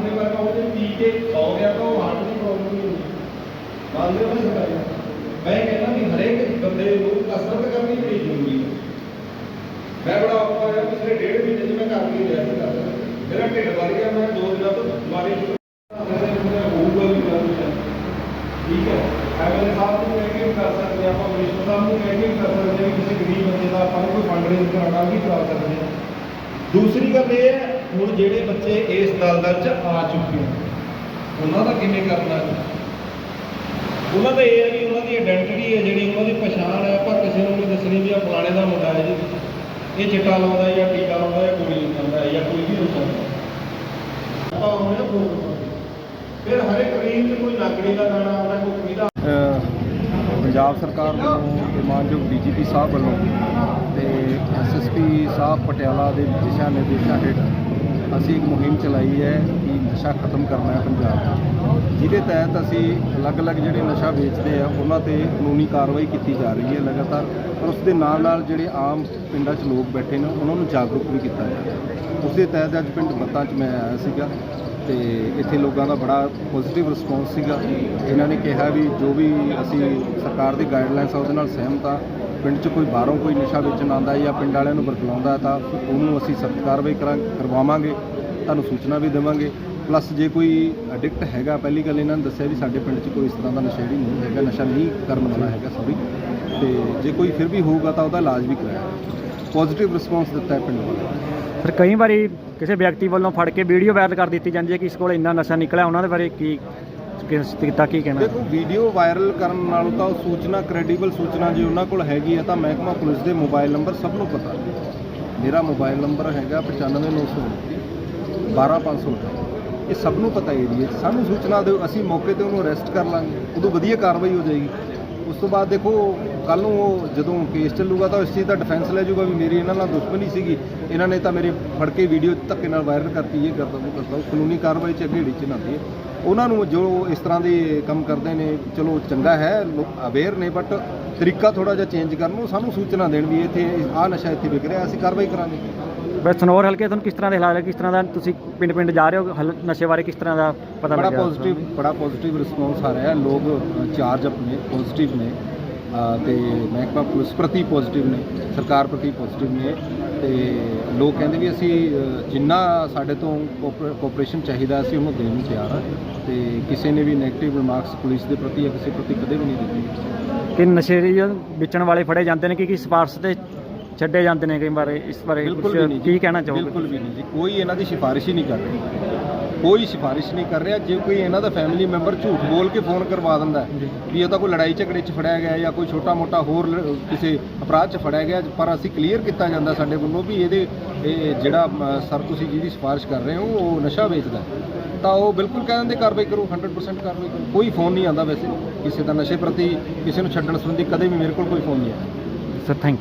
ਜੇ ਹੋ ਗਿਆ ਤਾਂ ਉਹ ਹਾਰਟ ਦੀ ਪ੍ਰੋਬਲਮ ਨਹੀਂ ਹੋਣੀ ਮੰਨਦੇ ਹੋ ਨਾ ਇਸ ਗੱਲ ਨੂੰ? ਮੈਂ ਕਹਿੰਦਾ ਵੀ ਹਰੇਕ ਬੰਦੇ ਨੂੰ ਕਸਰਤ ਕਰਨੀ ਬੜੀ ਜ਼ਰੂਰੀ ਹੈ ਮੈਂ ਬੜਾ ਔਖਾ ਹੋਇਆ ਪਿਛਲੇ ਡੇਢ ਮਹੀਨੇ ਚ ਮੈਂ ਕਰ ਨਹੀਂ ਰਿਹਾ ਸੀ ਕਸਰਤ ਮੇਰਾ ਢਿੱਡ ਵੱਧ ਗਿਆ ਮੈਂ ਦੋ ਦਿਨਾਂ ਤੋਂ ਬਿਮਾਰੀ ਸ਼ੁਰੂ ਹੋਊਗਾ ਵੀ ਨਾ ਵੀ ਨਾ। ਠੀਕ ਹੈ ਐਵੇਂ ਸਾਹਿਬ ਨੂੰ ਕਹਿ ਕੇ ਵੀ ਕਰ ਸਕਦੇ ਹਾਂ, ਆਪਾਂ ਮਨੀਸ਼ਰ ਸਾਹਿਬ ਨੂੰ ਕਹਿ ਕੇ ਵੀ ਕਰ ਸਕਦੇ ਹਾਂ ਵੀ ਕਿਸੇ ਗਰੀਬ ਬੰਦੇ ਦਾ ਆਪਾਂ ਨੂੰ ਕੋਈ ਦੂਸਰੀ ਗੱਲ ਇਹ ਹੈ, ਹੁਣ ਜਿਹੜੇ ਬੱਚੇ ਇਸ ਦਲਦਲ 'ਚ ਆ ਚੁੱਕੇ ਹਨ ਉਹਨਾਂ ਦਾ ਕਿਵੇਂ ਕਰਨਾ ਉਹਨਾਂ ਦਾ ਇਹ ਹੈ ਵੀ ਉਹਨਾਂ ਦੀ ਆਇਡੈਂਟੀਟੀ ਹੈ ਜਿਹੜੀ, ਉਹਨਾਂ ਦੀ ਪਛਾਣ ਹੈ ਆਪਾਂ ਕਿਸੇ ਨੂੰ ਨਹੀਂ ਦੱਸਣੀ ਵੀ ਆ ਫਲਾਣੇ ਦਾ ਮੁੰਡਾ ਹੈ ਜੀ। ਇਹ ਚਿੱਟਾ ਲਾਉਂਦਾ ਜਾਂ ਟੀਕਾ ਲਾਉਂਦਾ ਜਾਂ ਗੋਲੀ ਖਾਂਦਾ ਹੈ ਜਾਂ ਕੋਈ ਵੀ ਹੋ ਸਕਦਾ ਹੈ। ਆਪਾਂ ਉਹਨੇ ਪ੍ਰੋਗਰਾਮ ਫਿਰ ਹਰ ਇੱਕ ਰੀਲ 'ਚ ਕੋਈ ਨਾਗੜੀ ਦਾ ਗਾਣਾ ਆਉਂਦਾ ਕੋਈ ਕਵਿਤਾ ਪੰਜਾਬ ਸਰਕਾਰ ਵੱਲੋਂ ਤੇ ਮਾਨਯੋਗ ਡੀਜੀਪੀ ਸਾਹਿਬ ਵੱਲੋਂ ਤੇ ਐਸਐਸਪੀ ਸਾਹਿਬ ਪਟਿਆਲਾ ਦੇ ਦਿਸ਼ਾ ਨਿਰਦੇਸ਼ਾਂ ਹੇਠ ਅਸੀਂ ਇੱਕ ਮੁਹਿੰਮ ਚਲਾਈ ਹੈ ਕਿ ਨਸ਼ਾ ਖਤਮ ਕਰਨਾ ਹੈ ਪੰਜਾਬ ਦਾ। ਜਿਹਦੇ ਤਹਿਤ ਅਸੀਂ ਅਲੱਗ-ਅਲੱਗ ਜਿਹੜੇ ਨਸ਼ਾ ਵੇਚਦੇ ਆ, ਉਹਨਾਂ ਤੇ ਕਾਨੂੰਨੀ ਕਾਰਵਾਈ ਕੀਤੀ ਜਾ ਰਹੀ ਹੈ ਲਗਾਤਾਰ। ਪਰ ਉਸ ਦੇ ਨਾਲ ਨਾਲ ਜਿਹੜੇ ਆਮ ਪਿੰਡਾਂ 'ਚ ਲੋਕ ਬੈਠੇ ਨੇ, ਉਹਨਾਂ ਨੂੰ ਜਾਗਰੂਕ ਵੀ ਕੀਤਾ ਜਾ ਰਿਹਾ ਉਸ ਦੇ ਤਹਿਤ ਅੱਜ ਪਿੰਡ ਬੱਤਾਂ 'ਚ ਮੈਂ ਆਇਆ ਸੀਗਾ ਤੇ ਇੱਥੇ ਲੋਕਾਂ ਦਾ ਬੜਾ ਪੋਜ਼ਿਟਿਵ ਰਿਸਪੌਂਸ ਸੀਗਾ। ਇਹਨਾਂ ਨੇ ਕਿਹਾ ਵੀ ਜੋ ਵੀ ਅਸੀਂ ਸਰਕਾਰ ਦੀ ਗਾਈਡਲਾਈਨਸ ਆ, ਉਹਦੇ ਨਾਲ ਸਹਿਮਤ ਆ। ਪਿੰਡ 'ਚ ਕੋਈ ਬਾਹਰੋਂ ਕੋਈ ਨਸ਼ਾ ਵੇਚਣ ਆਉਂਦਾ ਜਾਂ ਪਿੰਡ ਵਾਲਿਆਂ ਨੂੰ ਬਰਗਲਾਉਂਦਾ ਤਾਂ ਉਹਨੂੰ ਅਸੀਂ ਸਖਤ ਕਾਰਵਾਈ ਕਰਾਂ ਕਰਵਾਵਾਂਗੇ। ਤੁਹਾਨੂੰ ਸੂਚਨਾ ਵੀ ਦੇਵਾਂਗੇ। ਪਲੱਸ ਜੇ ਕੋਈ ਐਡਿਕਟ ਹੈਗਾ ਪਹਿਲੀ ਗੱਲ ਇਹਨਾਂ ਨੇ ਦੱਸਿਆ ਵੀ ਸਾਡੇ ਪਿੰਡ 'ਚ ਕੋਈ ਇਸ ਤਰ੍ਹਾਂ ਦਾ ਨਸ਼ੇੜੀ ਨਹੀਂ ਹੈਗਾ ਨਸ਼ਾ ਨਹੀਂ ਕਰਨ ਵਾਲਾ ਹੈਗਾ ਸੌਰੀ ਤੇ ਜੇ ਕੋਈ ਫਿਰ ਵੀ ਹੋਊਗਾ ਤਾਂ ਉਹਦਾ ਇਲਾਜ ਵੀ ਕਰਾਇਆ ਪੋਜ਼ਿਟਿਵ ਰਿਸਪੌਂਸ ਦਿੱਤਾ ਹੈ ਪਿੰਡ ਵਾਲਿਆਂ ਨੇ। ਫਿਰ ਕਈ ਵਾਰੀ ਕਿਸੇ ਵਿਅਕਤੀ ਵੱਲੋਂ ਫੜ ਕੇ ਵੀਡੀਓ ਵਾਇਰਲ ਕਰ ਦਿੱਤੀ ਜਾਂਦੀ ਹੈ ਕਿ ਇਸ ਕੋਲ ਇੰਨਾ ਨਸ਼ਾ ਨਿਕਲਿਆ ਉਹਨਾਂ ਦੇ ਬਾਰੇ ਕੀ ਕਿਸ ਕੀਤਾ ਕੀ ਕਹਿਣਾ? ਦੇਖੋ ਵੀਡੀਓ ਵਾਇਰਲ ਕਰਨ ਨਾਲੋਂ ਤਾਂ ਉਹ ਸੂਚਨਾ ਕ੍ਰੈਡੀਬਲ ਸੂਚਨਾ ਜੇ ਉਹਨਾਂ ਕੋਲ ਹੈਗੀ ਹੈ ਤਾਂ ਮਹਿਕਮਾ ਪੁਲਿਸ ਦੇ ਮੋਬਾਈਲ ਨੰਬਰ ਸਭ ਨੂੰ ਪਤਾ ਮੇਰਾ ਮੋਬਾਈਲ ਨੰਬਰ ਹੈਗਾ 95929 12500 ਇਹ ਸਭ ਨੂੰ ਪਤਾ ਏਰੀਏ 'ਚ ਸਾਨੂੰ ਸੂਚਨਾ ਦਿਓ, ਅਸੀਂ ਮੌਕੇ ਤੇ ਉਹਨੂੰ ਅਰੈਸਟ ਕਰ ਲਾਂਗੇ। ਉਦੋਂ ਵਧੀਆ ਕਾਰਵਾਈ ਹੋ ਜਾਏਗੀ। ਉਸ ਤੋਂ ਬਾਅਦ ਦੇਖੋ ਕੱਲ ਨੂੰ ਉਹ ਜਦੋਂ ਕੇਸ ਚੱਲੂਗਾ ਤਾਂ ਇਸ ਚੀਜ਼ ਦਾ ਡਿਫੈਂਸ ਲੈ ਜਾਊਗਾ ਵੀ ਮੇਰੀ ਇਹਨਾਂ ਨਾਲ ਦੁਸ਼ਮਣੀ ਸੀਗੀ। ਇਹਨਾਂ ਨੇ ਤਾਂ ਮੇਰੇ ਫੜ ਕੇ ਵੀਡੀਓ ਧੱਕੇ ਨਾਲ ਵਾਇਰਲ ਕਰਤੀ ਇਹ ਕਰਦਾ ਉਹ ਕਰਦਾ। ਉਹ ਕਾਨੂੰਨੀ ਕਾਰਵਾਈ ਚ ਅੱਗੇ ਢਿੱਚ ਨਾਂਦੀ ਹੈ। ਉਹਨਾਂ ਨੂੰ ਜੋ ਇਸ ਤਰ੍ਹਾਂ ਦੇ ਕੰਮ ਕਰਦੇ ਨੇ, ਚਲੋ ਚੰਗਾ ਹੈ ਅਵੇਅਰ ਨੇ ਬਟ ਤਰੀਕਾ ਥੋੜਾ ਜਿਹਾ ਚੇਂਜ ਕਰਨ ਨੂੰ ਸਾਨੂੰ ਸੂਚਨਾ ਦੇਣ ਵੀ ਇੱਥੇ ਆਹ ਨਸ਼ਾ ਇੱਥੇ ਵਿਕ ਰਿਹਾ, ਅਸੀਂ ਕਾਰਵਾਈ ਕਰਾਂਗੇ। ਸਨੋਰ ਹਲਕੇ ਤੁਹਾਨੂੰ ਕਿਸ ਤਰ੍ਹਾਂ ਦੇ ਹਾਲਾਤ ਹੈ ਕਿਸ ਤਰ੍ਹਾਂ ਦਾ ਤੁਸੀਂ ਪਿੰਡ ਪਿੰਡ ਜਾ ਰਹੇ ਹੋ ਹਲ- ਨਸ਼ੇ ਬਾਰੇ ਕਿਸ ਤਰ੍ਹਾਂ ਦਾ ਪਤਾ ਬੜਾ ਲੱਗਿਆ? ਪੋਜ਼ਿਟਿਵ ਬੜਾ ਪੋਜ਼ਿਟਿਵ ਰਿਸਪੌਂਸ ਆ ਰਿਹਾ। ਲੋਕ ਚਾਰਜ ਆਪਣੇ ਪੋਜ਼ਿਟਿਵ ਨੇ। ਅ, ਤੇ ਮਹਿਕਮਾ ਪੁਲਿਸ ਪ੍ਰਤੀ ਪੋਜ਼ਿਟਿਵ ਨੇ ਸਰਕਾਰ ਪ੍ਰਤੀ ਪੋਜ਼ਿਟਿਵ ਨੇ। ਤੇ ਲੋਕ ਕਹਿੰਦੇ ਵੀ ਅਸੀਂ ਅ, ਜਿੰਨਾ ਸਾਡੇ ਤੋਂ ਕੋਆਪਰੇਸ਼ਨ ਚਾਹੀਦਾ ਅਸੀਂ ਉਹਨੂੰ ਦੇਣ ਨੂੰ ਤਿਆਰ ਆ। ਤੇ ਕਿਸੇ ਨੇ ਵੀ 네ਗੇਟਿਵ ਰਿਮਾਰਕਸ ਪੁਲਿਸ ਦੇ ਪ੍ਰਤੀ ਜਾਂ ਕਿਸੇ ਪ੍ਰਤੀ ਕਦੇ ਵੀ ਨਹੀਂ ਦਿੱਤੀ। ਕਿ ਨਸ਼ੇੜੀ ਵੇਚਣ ਵਾਲੇ ਫੜੇ ਜਾਂਦੇ ਨੇ ਕਿ ਕੀ ਸਿਫਾਰਸ਼ ਤੇ ਛੱਡੇ ਜਾਂਦੇ ਨੇ ਕਈ ਵਾਰ ਇਸ ਬਾਰੇ ਵੀ ਨਹੀਂ ਜੀ। ਕੀ ਕਹਿਣਾ ਚਾਹੋਗੇ ਬਿਲਕੁਲ ਵੀ ਨਹੀਂ ਜੀ। ਕੋਈ ਇਹਨਾਂ ਦੀ ਸਿਫਾਰਿਸ਼ ਹੀ ਨਹੀਂ ਕਰ ਰਿਹਾ। ਕੋਈ ਸਿਫਾਰਿਸ਼ ਨਹੀਂ ਕਰ ਰਿਹਾ। ਜੇ ਕੋਈ ਇਹਨਾਂ ਦਾ ਫੈਮਿਲੀ ਮੈਂਬਰ ਝੂਠ ਬੋਲ ਕੇ ਫੋਨ ਕਰਵਾ ਦਿੰਦਾ ਹੈ ਵੀ ਇਹ ਤਾਂ ਕੋਈ ਲੜਾਈ ਝਗੜੇ 'ਚ ਫੜਿਆ ਗਿਆ ਜਾਂ ਕੋਈ ਛੋਟਾ ਮੋਟਾ ਹੋਰ ਲ- ਕਿਸੇ ਅਪਰਾਧ 'ਚ ਫੜਿਆ ਗਿਆ ਪਰ ਅਸੀਂ ਕਲੀਅਰ ਕੀਤਾ ਜਾਂਦਾ ਸਾਡੇ ਵੱਲੋਂ ਵੀ ਇਹਦੇ ਇਹ ਜਿਹੜਾ ਸਰ ਤੁਸੀਂ ਜਿਹਦੀ ਸਿਫਾਰਿਸ਼ ਕਰ ਰਹੇ ਹੋ ਉਹ ਨਸ਼ਾ ਵੇਚਦਾ ਹੈ। ਤਾਂ ਉਹ ਬਿਲਕੁਲ ਕਹਿ ਦਿੰਦੇ ਕਾਰਵਾਈ ਕਰੋ 100% ਕਾਰਵਾਈ ਕਰੋ। ਕੋਈ ਫੋਨ ਨਹੀਂ ਆਉਂਦਾ ਵੈਸੇ। ਕਿਸੇ ਦਾ ਨਸ਼ੇ ਪ੍ਰਤੀ ਕਿਸੇ ਨੂੰ ਛੱਡਣ ਸੰਬੰਧੀ ਕਦੇ ਵੀ ਮੇਰੇ ਕੋਲ ਕੋਈ ਫੋਨ ਨਹੀਂ ਆਇਆ ਸਰ ਥੈਂਕ